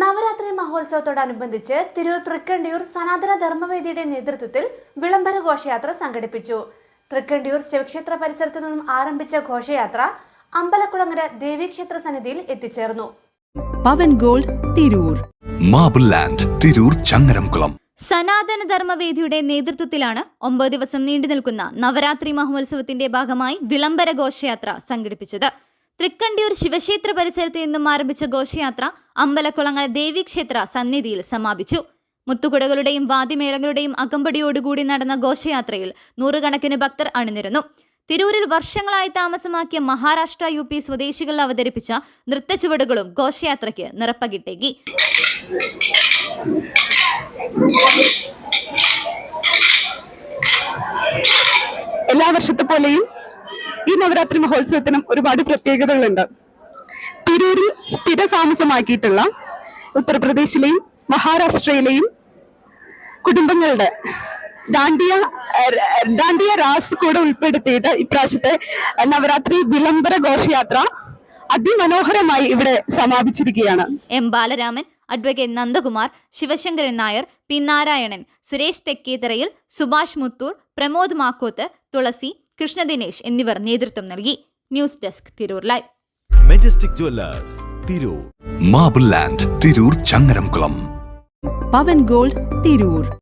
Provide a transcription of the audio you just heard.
നവരാത്രി മഹോത്സവത്തോടനുബന്ധിച്ച് തിരൂർ തൃക്കണ്ടിയൂർ സനാതന ധർമ്മവേദിയുടെ നേതൃത്വത്തിൽ വിളംബര ഘോഷയാത്ര സംഘടിപ്പിച്ചു. തൃക്കണ്ടിയൂർ ശിവക്ഷേത്ര പരിസരത്തു നിന്നും ആരംഭിച്ച ഘോഷയാത്ര അമ്പലക്കുളങ്ങര ദേവീക്ഷേത്ര സന്നിധിയിൽ എത്തിച്ചേർന്നു. Pavan gold Tirur. Marble land Tirur Changaramkulam. സനാതന ധർമ്മവേദിയുടെ നേതൃത്വത്തിലാണ് ഒമ്പത് ദിവസം നീണ്ടു നിൽക്കുന്ന നവരാത്രി മഹോത്സവത്തിന്റെ ഭാഗമായി വിളംബര ഘോഷയാത്ര സംഘടിപ്പിച്ചത്. തൃക്കണ്ടിയൂർ ശിവക്ഷേത്ര പരിസരത്ത് നിന്നും ആരംഭിച്ച ഘോഷയാത്ര അമ്പലക്കുളങ്ങര ദേവീക്ഷേത്ര സന്നിധിയിൽ സമാപിച്ചു. മുത്തുകുടകളുടെയും വാദ്യമേളങ്ങളുടെയും അകമ്പടിയോടുകൂടി നടന്ന ഘോഷയാത്രയിൽ നൂറുകണക്കിന് ഭക്തർ അണിനിരുന്നു. തിരൂരിൽ വർഷങ്ങളായി താമസമാക്കിയ മഹാരാഷ്ട്ര യു പി സ്വദേശികൾ അവതരിപ്പിച്ച നൃത്തച്ചുവടുകളും ഘോഷയാത്രയ്ക്ക് നിറപ്പകിട്ടേകി. എല്ലാ വർഷത്തെ പോലെയും ഈ നവരാത്രി മഹോത്സവത്തിനും ഒരുപാട് പ്രത്യേകതകളുണ്ട്. തിരൂരിൽ സ്ഥിര താമസമാക്കിയിട്ടുള്ള ഉത്തർപ്രദേശിലെയും മഹാരാഷ്ട്രയിലെയും കുടുംബങ്ങളുടെ ദാണ്ടിയ ദാണ്ടിയ റാസ് കൂടെ ഉൾപ്പെടുത്തിയിട്ട് ഇപ്രാവശ്യത്തെ നവരാത്രി വിളംബര ഘോഷയാത്ര അതിമനോഹരമായി ഇവിടെ സമാപിച്ചിരിക്കുകയാണ്. M Balaraman advocate Nandakumar Sivasankaran Nair P Narayanan Suresh തെക്കേത്തറയിൽ Subhash Muthur Pramod Makkoth Thulasi Krishnadinesh എന്നിവർ നേതൃത്വം നൽകി. News desk Tirur live. Majestic jewellers Tirur. Marble land Tirur Changaramkulam. Pavan gold Tirur.